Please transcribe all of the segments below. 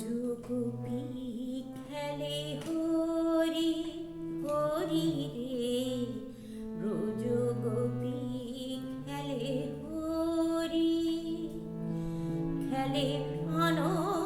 যুগুপি খেলে হরি রে। ব্রজ খেলে হরি খেলে অনন্ত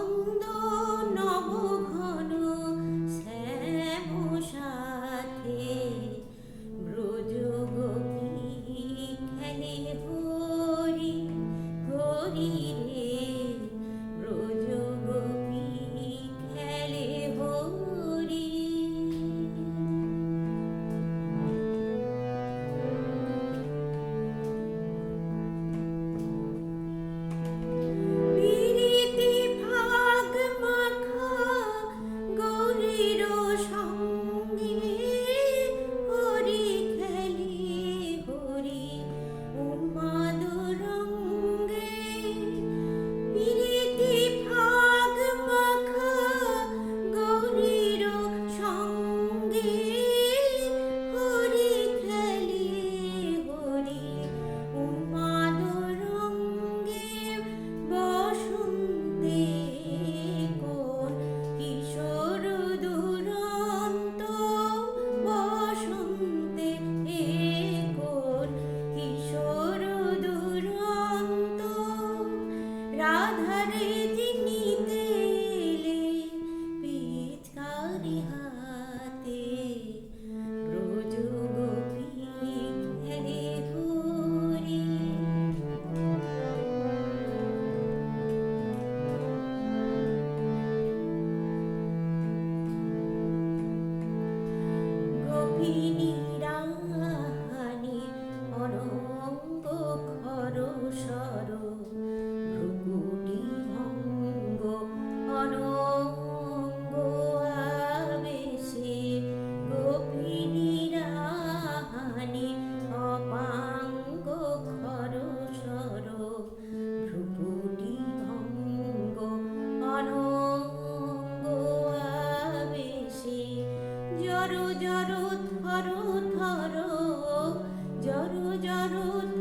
রাধারে চিনিতে এলে পিচকারি হাতে ব্রজ গোপী খেলে ধরি গোপিনী জড় থর থর জড় জড়